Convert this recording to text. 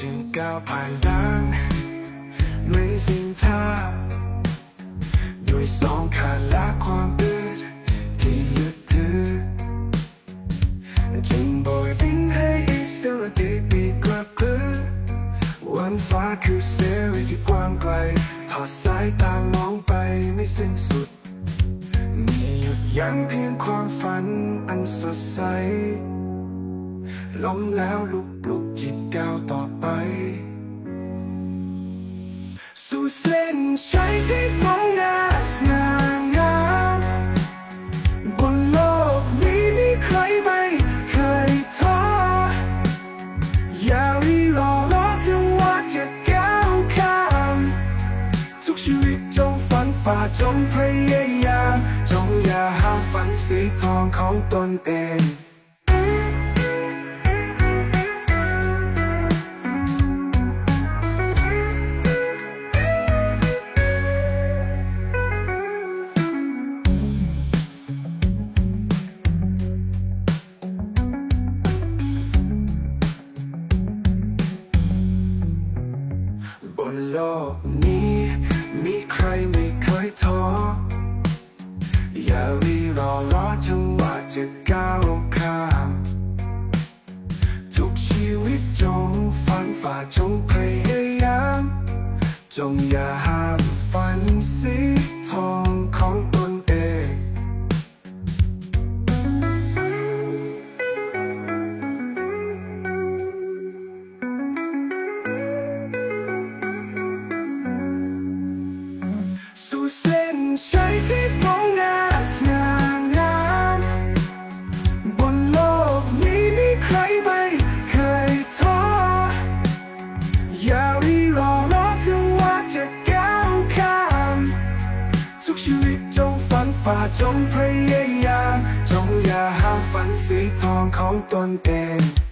ก้าวผ่านด่านด้วยสิ่งท่าด้วยสองขาและความอึดที่ยึดถือจึงโบยบินให้อิสระติปีกกระพือวันฟ้าคือเสรีที่กว้างไกลทอดสายตามองไปไม่สิ้นสุด มีหยุดยั้งเพียงความฝันอันสดใสล้มแล้วลุกปลุกจิ จงพยายามจงอย่าหาฝันสีทองของตนเองบนโลกนี้มีใคร อย่าห้า จงพยายาม จงอย่าห้ามฝันสีทองของตนเอง